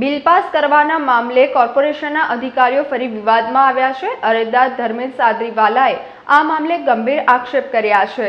Bill pass કરવાના મામલે કોર્પોરેશનના અધિકારીઓ ફરી વિવાદમાં આવ્યા છે. અરજદાર ધર્મેશ સાદરીવાલાએ આ મામલે ગંભીર આક્ષેપ કર્યા છે.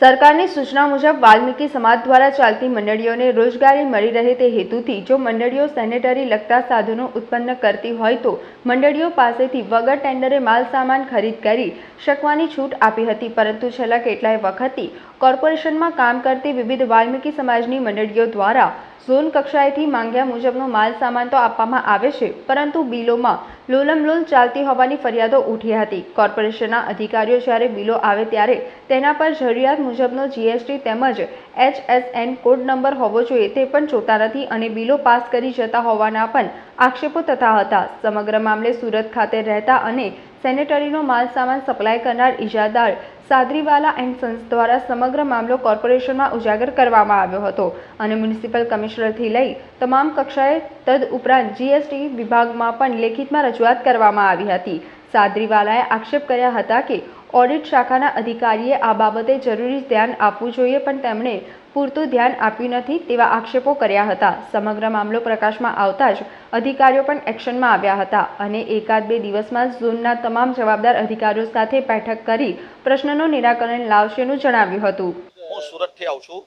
સરકારની સૂચના મુજબ વાલ્મીકી સમાજ દ્વારા ચાલતી મંડળીઓને રોજગારી મળી રહે તે હેતુથી જો મંડળીઓ સેનેટરી લગતા સાધનો ઉત્પન્ન કરતી હોય તો મંડળીઓ પાસેથી વગર ટેન્ડરે માલ સામાન ખરીદ કરી શકવાની છૂટ આપી હતી. પરંતુ છેલ્લા કેટલાય વખતથી કોર્પોરેશનમાં કામ કરતી વિવિધ વાલ્મીકી સમાજની મંડળીઓ દ્વારા ઝોન કક્ષાએથી માંગ્યા મુજબનો માલ સામાન તો આપવામાં આવે છે, પરંતુ બિલોમાં લોલમલોલ ચાલતી હોવાની ફરિયાદો ઉઠી હતી. કોર્પોરેશનના અધિકારીઓ જ્યારે બિલો આવે ત્યારે તેના પર જરૂરિયાત મુજબનો જીએસટી તેમજ એચએસએન કોડ નંબર હોવો જોઈએ તે પણ જોતા નથી અને બિલો પાસ કરી જતા હોવાના પણ આક્ષેપો થતા હતા સમગ્ર મામલે સુરત ખાતે રહેતા અને સેનેટરીનો માલ સામાન સપ્લાય કરનાર ઇજાદાર સાદરીવાલા એન્ડ સન્સ દ્વારા સમગ્ર મામલો કોર્પોરેશનમાં ઉજાગર કરવામાં આવ્યો હતો અને મ્યુનિસિપલ કમિશનરથી લઈ તમામ કક્ષાએ તદ ઉપરાંત જીએસટી વિભાગમાં પણ લેખિતમાં રજૂઆત કરવામાં આવી હતી. સાદરીવાલાએ આક્ષેપ કર્યા હતા કે ઓડિટ શાખાના અધિકારીએ આ બાબતે જરૂરી ધ્યાન આપવું જોઈએ, પણ તેમણે પૂરતું ધ્યાન આપ્યું નથી તેવા આક્ષેપો કર્યા હતા. સમગ્ર મામલો પ્રકાશમાં આવતા જ અધિકારીઓ પણ એક્શનમાં આવ્યા હતા અને એકાદ બે દિવસમાં ઝોનના તમામ જવાબદાર અધિકારીઓ સાથે બેઠક કરી પ્રશ્નનું નિરાકરણ લાવશેનું જણાવ્યું હતું. હું સુરતથી આવું છું.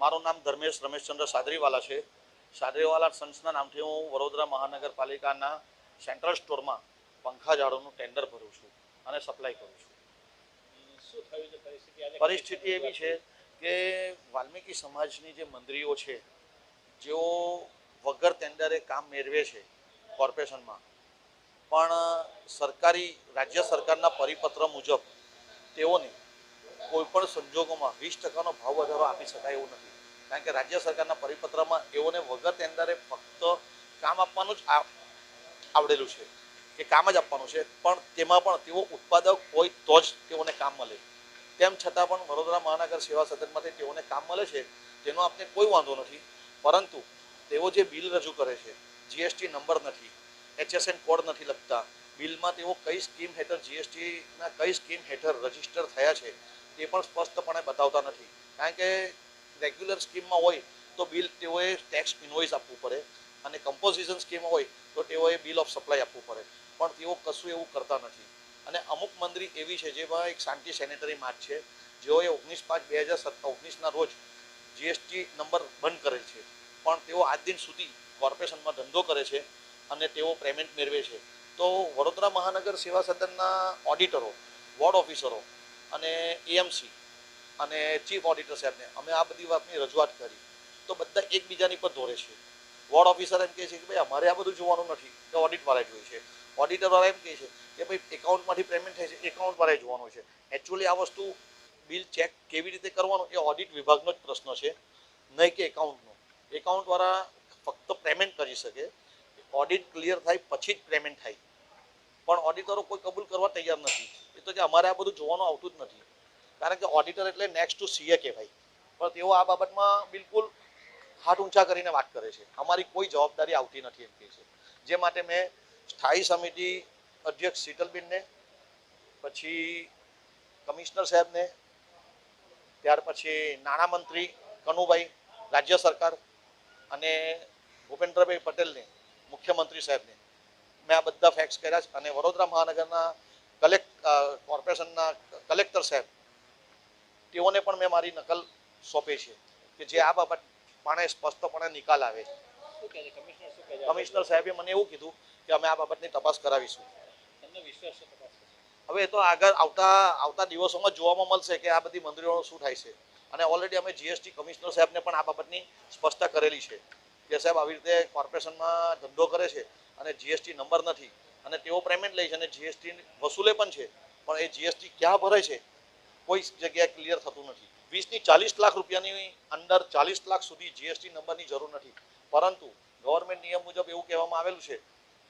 મારું નામ ધર્મેશ રમેશચંદ્ર સાદરીવાલા છે. સાદરીવાલા સન્સના નામથી હું વડોદરા મહાનગરપાલિકાના સેન્ટ્રલ સ્ટોરમાં પંખા ઝાડોનું ટેન્ડર ભરું છું અને સપ્લાય કરું છે. પરિસ્થિતિ? એવી છે કે વાલ્મીકી સમાજની જે મંત્રીઓ છે જેઓ વગર ટેન્ડરે કામ મેળવે છે કોર્પોરેશનમાં પણ સરકારી રાજ્ય સરકારના પરિપત્ર મુજબ તેઓને કોઈપણ સંજોગોમાં વીસ ટકાનો ભાવ વધારો આપી શકાય એવું નથી. કારણ કે રાજ્ય સરકારના પરિપત્રમાં એઓને વગર ટેન્ડરે ફક્ત કામ આપવાનું જ આવડેલું છે. કે કામ જ આપવાનું છે. પણ તેમાં પણ તેઓ ઉત્પાદક હોય તો જ તેઓને કામ મળે. તેમ છતાં પણ વડોદરા મહાનગર સેવા સદનમાંથી તેઓને કામ મળે છે, તેનો આપને કોઈ વાંધો નથી. પરંતુ તેઓ જે બિલ રજૂ કરે છે જીએસટી નંબર નથી એચએસએન કોડ નથી લખતા, બિલમાં તેઓ કઈ સ્કીમ હેઠળ જીએસટીના કઈ સ્કીમ હેઠળ રજિસ્ટર થયા છે, તે પણ સ્પષ્ટપણે બતાવતા નથી. કારણ કે રેગ્યુલર સ્કીમમાં હોય તો બિલ તેઓએ ટેક્સ ઇન્વોઇસ આપવું પડે અને કમ્પોઝિશન સ્કીમ હોય તો તેઓએ બિલ ઓફ સપ્લાય આપવું પડે. પણ તેઓ કશું એવું કરતા નથી. અને અમુક મંત્રી એવી છે જેમાં એક શાંતિ સેનેટરી માર્ચ છે, જેઓએ ઓગણીસ પાંચ બે હજાર સત્તા ઓગણીસના રોજ જીએસટી નંબર બંધ કરેલ છે. પણ તેઓ આજ દિન સુધી કોર્પોરેશનમાં ધંધો કરે છે અને તેઓ પેમેન્ટ મેળવે છે. તો વડોદરા મહાનગર સેવા સદનના ઓડિટરો, વોર્ડ ઓફિસરો અને એએમસી અને ચીફ ઓડિટર સાહેબને અમે આ બધી વાતની રજૂઆત કરી. તો બધા એકબીજાની પર દોરે છે. વોર્ડ ઓફિસર એમ કહે છે કે ભાઈ, અમારે આ બધું જોવાનું નથી. કે ઓડિટ વાળાએ જોઈ છે. ઓડિટર વાળા એમ કહે છે કે ભાઈ એકાઉન્ટમાંથી પેમેન્ટ થાય છે એકાઉન્ટ વાળાએ જોવાનું છે. એકચ્યુઅલી આ વસ્તુ બિલ ચેક કેવી રીતે કરવાનું, એ ઓડિટ વિભાગનો જ પ્રશ્ન છે. નહીં કે એકાઉન્ટનો એકાઉન્ટવાળા ફક્ત પેમેન્ટ કરી શકે. ઓડિટ ક્લિયર થાય, પછી જ પેમેન્ટ થાય. પણ ઓડિટરો કોઈ કબૂલ કરવા તૈયાર નથી. એ તો કે અમારે આ બધું જોવાનું આવતું જ નથી. કારણ કે ઓડિટર એટલે નેક્સ્ટ ટુ સીએ કહેવાય. પણ તેઓ આ બાબતમાં બિલકુલ હાથ ઊંચા કરીને વાત કરે છે. અમારી કોઈ જવાબદારી આવતી નથી એમ કહે છે. જે માટે મેં સ્થાયી સમિતિ અધ્યક્ષ શીતલબેનને, પછી કમિશનર સાહેબને, ત્યાર પછી નાણામંત્રી કનુભાઈ, રાજ્ય સરકાર અને ભૂપેન્દ્રભાઈ પટેલને, મુખ્યમંત્રી સાહેબને. મેં આ બધા ફેક્સ કર્યા છે અને વડોદરા મહાનગરના કલેક્ટ કોર્પોરેશનના કલેક્ટર સાહેબ, તેઓને પણ મેં મારી નકલ સોંપી છે કે જે આ બાબત પાણે સ્પષ્ટપણે નિકાલ આવે છે. કમિશનર સાહેબે મને એવું કીધું કે અમે આ બાબતની તપાસ કરાવીશું. હવે એ તો આગળ આવતા આવતા દિવસોમાં જોવામાં મળશે કે આ બધી મંત્રીઓનું શું થાય છે. અને ઓલરેડી અમે જીએસટી કમિશનર સાહેબને પણ આ બાબતની સ્પષ્ટતા કરેલી છે કે સાહેબ આવી રીતે કોર્પોરેશનમાં ધંધો કરે છે અને જીએસટી નંબર નથી અને તેઓ પેમેન્ટ લે છે અને જીએસટી વસૂલે પણ છે. પણ એ જીએસટી ક્યાં ભરે છે? કોઈ જગ્યાએ ક્લિયર થતું નથી. વીસની ચાલીસ લાખ રૂપિયાની અંદર ચાલીસ લાખ સુધી જીએસટી નંબરની જરૂર નથી. પરંતુ ગવર્મેન્ટ નિયમ મુજબ એવું કહેવામાં આવેલું છે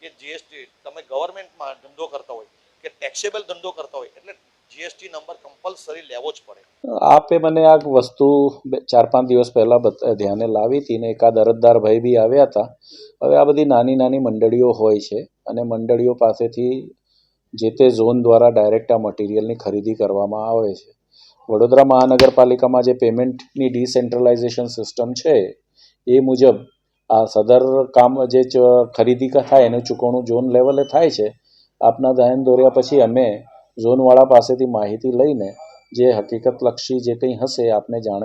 કે જીએસટી તમે ગવર્મેન્ટમાં ધંધો કરતા હોય કે ટેક્સેબલ ધંધો કરતા હોય એટલે જીએસટી નંબર કમ્પલસરી લેવો જ પડે. આપે મને આ વસ્તુ ચાર પાંચ દિવસ પહેલાં ધ્યાને લાવી હતી ને એકાદ અરજદાર ભાઈ બી આવ્યા હતા. હવે આ બધી નાની નાની મંડળીઓ હોય છે અને મંડળીઓ પાસેથી જે તે ઝોન દ્વારા ડાયરેક્ટ આ મટીરિયલની ખરીદી કરવામાં આવે છે. વડોદરા મહાનગરપાલિકામાં જે પેમેન્ટની ડિસેન્ટ્રલાઇઝેશન સિસ્ટમ છે, એ મુજબ આ સદર કામ જે ખરીદી થાય એનું ચૂકવણું ઝોન લેવલે થાય છે. આપના ધ્યાન દોર્યા પછી અમે ઝોનવાળા પાસેથી માહિતી લઈને જે હકીકતલક્ષી જે કંઈ હશે આપને જાણ